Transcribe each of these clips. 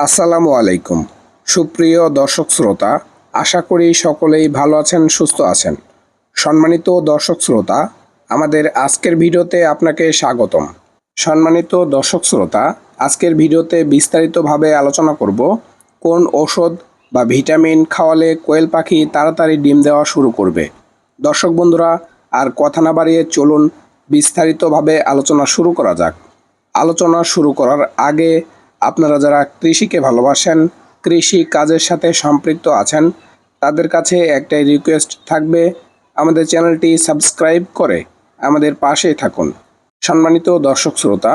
আসসালামু আলাইকুম। সুপ্রিয় দর্শক শ্রোতা, আশা করি সকলেই ভালো আছেন, সুস্থ আছেন। সম্মানিত দর্শক শ্রোতা, আমাদের আজকের ভিডিওতে আপনাকে স্বাগতম। সম্মানিত দর্শক শ্রোতা, আজকের ভিডিওতে বিস্তারিতভাবে আলোচনা করব, কোন ওষুধ বা ভিটামিন খাওয়ালে কোয়েল পাখি তাড়াতাড়ি ডিম দেওয়া শুরু করবে। দর্শক বন্ধুরা, আর কথা না বাড়িয়ে চলুন, বিস্তারিতভাবে আলোচনা শুরু করা যাক। আলোচনা শুরু করার আগে আপনারা যারা কৃষিকে ভালোবাসেন, কৃষি কাজের সাথে সম্পৃক্ত আছেন, তাদের কাছে একটাই রিকোয়েস্ট থাকবে, আমাদের চ্যানেলটি সাবস্ক্রাইব করে আমাদের পাশেই থাকুন। সম্মানিত দর্শক শ্রোতা,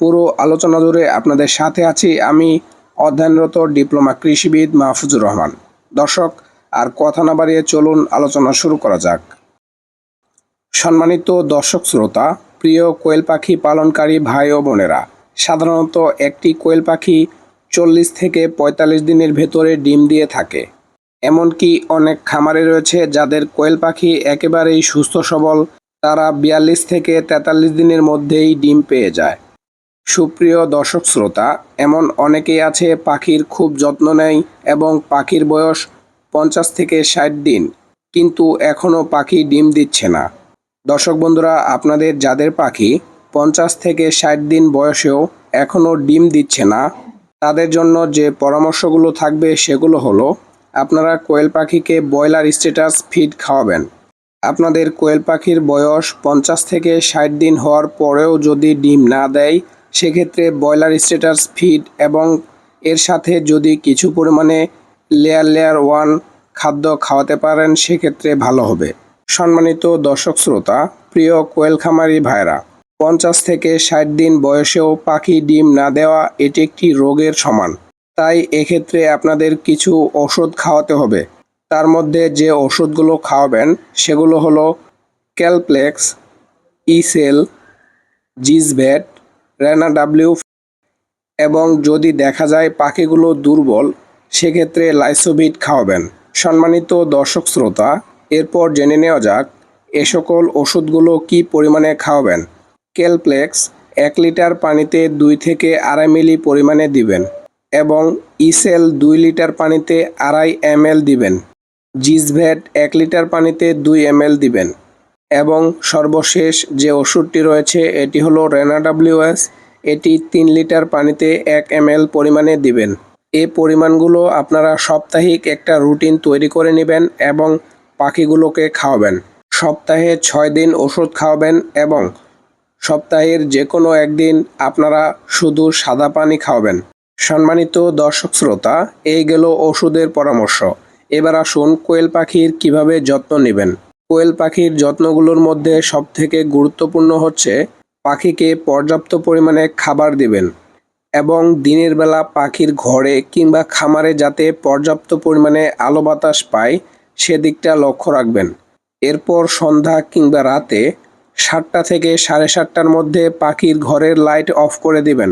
পুরো আলোচনা জুড়ে আপনাদের সাথে আছি আমি অধ্যয়নরত ডিপ্লোমা কৃষিবিদ মাহফুজুর রহমান। দর্শক, আর কথা না বাড়িয়ে চলুন আলোচনা শুরু করা যাক। সম্মানিত দর্শক শ্রোতা, প্রিয় কোয়েল পাখি পালনকারী ভাই ও বোনেরা সাধারণত একটি কোয়েল পাখি চল্লিশ থেকে পঁয়তাল্লিশ দিনের ভেতরে ডিম দিয়ে থাকে। এমনকি অনেক খামারে রয়েছে যাদের কোয়েল পাখি একেবারেই সুস্থ সবল, তারা বিয়াল্লিশ থেকে তেতাল্লিশ দিনের মধ্যেই ডিম পেয়ে যায়। সুপ্রিয় দর্শক শ্রোতা, এমন অনেকেই আছে পাখির খুব যত্ন নেয় এবং পাখির বয়স পঞ্চাশ থেকে ষাট দিন, কিন্তু এখনও পাখি ডিম দিচ্ছে না। দর্শক বন্ধুরা, আপনাদের যাদের পাখি পঞ্চাশ থেকে ষাট দিন বয়সেও এখনও ডিম দিচ্ছে না। তাদের জন্য যে পরামর্শগুলো থাকবে সেগুলো হলো, আপনারা কোয়েল পাখিকে ব্রয়লার স্ট্যাটাস ফিড খাওয়াবেন। আপনাদের কোয়েল পাখির বয়স পঞ্চাশ থেকে ষাট দিন হওয়ার পরেও যদি ডিম না দেয়, সেক্ষেত্রে ব্রয়লার স্ট্যাটাস ফিড এবং এর সাথে যদি কিছু পরিমাণে লেয়ার লেয়ার ওয়ান খাদ্য খাওয়াতে পারেন, সেক্ষেত্রে ভালো হবে। সম্মানিত দর্শক শ্রোতা, প্রিয় কোয়েল খামারি ভাইরা পঞ্চাশ থেকে ষাট দিন বয়সেও পাখি ডিম না দেওয়া এটি একটি রোগের সমান। তাই এক্ষেত্রে আপনাদের কিছু ওষুধ খাওয়াতে হবে। তার মধ্যে যে ওষুধগুলো খাওয়াবেন সেগুলো হলো ক্যালপ্লেক্স, ইসেল জিজভেট রেনা ডাব্লিউ এবং যদি দেখা যায় পাখিগুলো দুর্বল, সেক্ষেত্রে লাইসোভিট খাওয়াবেন। সম্মানিত দর্শক শ্রোতা, এরপর জেনে নেওয়া যাক এ সকল ওষুধগুলো কি পরিমাণে খাওয়াবেন। কেলপ্লেক্স এক লিটার পানিতে দুই থেকে আড়াই মিলি পরিমাণে দিবেন এবং ইসেল দুই লিটার পানিতে আড়াই এম দিবেন। জিজভেট এক লিটার পানিতে দুই এম দিবেন। এবং সর্বশেষ যে ওষুধটি রয়েছে, এটি হলো রেনাডাব্লিউএস এটি তিন লিটার পানিতে এক এম পরিমাণে দিবেন। এ পরিমাণগুলো আপনারা সাপ্তাহিক একটা রুটিন তৈরি করে নেবেন এবং পাখিগুলোকে খাওয়াবেন। সপ্তাহে ছয় দিন ওষুধ খাওয়াবেন এবং সপ্তাহের যে কোনো একদিন আপনারা শুধু সাদা পানি খাওয়াবেন। সম্মানিত দর্শক শ্রোতা, এই গেল ওষুধের পরামর্শ। এবার আসুন কোয়েল পাখির কীভাবে যত্ন নেবেন। কোয়েল পাখির যত্নগুলোর মধ্যে সবথেকে গুরুত্বপূর্ণ হচ্ছে পাখিকে পর্যাপ্ত পরিমাণে খাবার দিবেন এবং দিনের বেলা পাখির ঘরে কিংবা খামারে যাতে পর্যাপ্ত পরিমাণে আলো বাতাস পায়, সেদিকটা লক্ষ্য রাখবেন। এরপর সন্ধ্যা কিংবা রাতে সাতটা থেকে সাড়ে সাতটার মধ্যে পাখির ঘরের লাইট অফ করে দিবেন।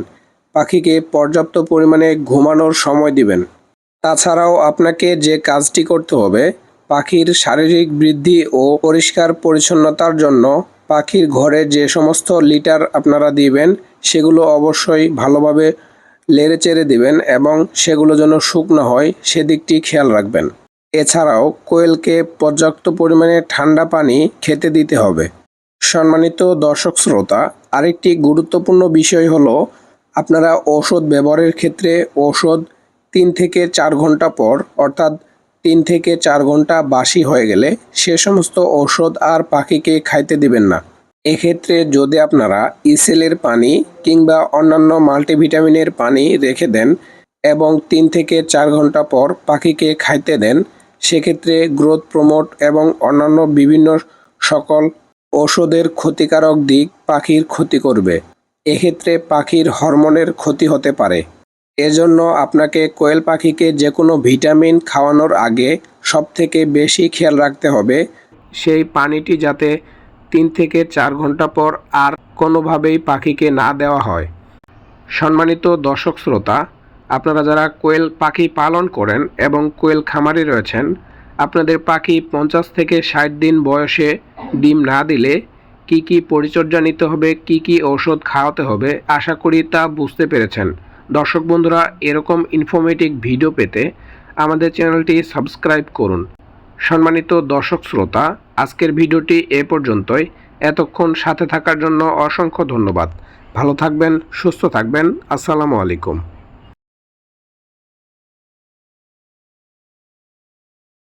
পাখিকে পর্যাপ্ত পরিমাণে ঘুমানোর সময় দিবেন। তাছাড়াও আপনাকে যে কাজটি করতে হবে, পাখির শারীরিক বৃদ্ধি ও পরিষ্কার পরিচ্ছন্নতার জন্য পাখির ঘরে যে সমস্ত লিটার আপনারা দিবেন, সেগুলো অবশ্যই ভালোভাবে লেড়ে চেড়ে দিবেন এবং সেগুলো যেন শুকনো হয়, সেদিকটি খেয়াল রাখবেন। এছাড়াও কোয়েলকে পর্যাপ্ত পরিমাণে ঠান্ডা পানি খেতে দিতে হবে। সম্মানিত দর্শক শ্রোতা, আরেকটি গুরুত্বপূর্ণ বিষয় হলো, আপনারা ঔষধ ব্যবহারের ক্ষেত্রে ঔষধ তিন থেকে চার ঘণ্টা পর, অর্থাৎ তিন থেকে চার ঘণ্টা বাসি হয়ে গেলে সে সমস্ত ঔষধ আর পাখিকে খাইতে দিবেন না। এক্ষেত্রে যদি আপনারা ইসেলের পানি কিংবা অন্যান্য মাল্টিভিটামিনের পানি রেখে দেন এবং তিন থেকে চার ঘণ্টা পর পাখিকে খাইতে দেন, সেক্ষেত্রে গ্রোথ প্রমোট এবং অন্যান্য বিভিন্ন সকল ওষুধের ক্ষতিকারক দিক পাখির ক্ষতি করবে। এক্ষেত্রে পাখির হরমোনের ক্ষতি হতে পারে। এজন্য আপনাকে কোয়েল পাখিকে যে কোনো ভিটামিন খাওয়ানোর আগে সবথেকে বেশি খেয়াল রাখতে হবে। সেই পানিটি যাতে তিন থেকে চার ঘণ্টা পর আর কোনোভাবেই পাখিকে না দেওয়া হয়। সম্মানিত দর্শক শ্রোতা, আপনারা যারা কোয়েল পাখি পালন করেন এবং কোয়েল খামারি রয়েছেন, আপনাদের পাখি পঞ্চাশ থেকে ষাট দিন বয়সে ডিম না দিলে কি কি পরিচর্যা নিতে হবে, কি কি ঔষধ খাওয়াতে হবে, আশা করি তা বুঝতে পেরেছেন। দর্শক বন্ধুরা, এরকম ইনফরমেটিভ ভিডিও পেতে আমাদের চ্যানেলটি সাবস্ক্রাইব করুন। সম্মানিত দর্শক শ্রোতা, আজকের ভিডিওটি এ পর্যন্তই। এতক্ষণ সাথে থাকার জন্য অসংখ্য ধন্যবাদ। ভালো থাকবেন, সুস্থ থাকবেন। আসসালামু আলাইকুম।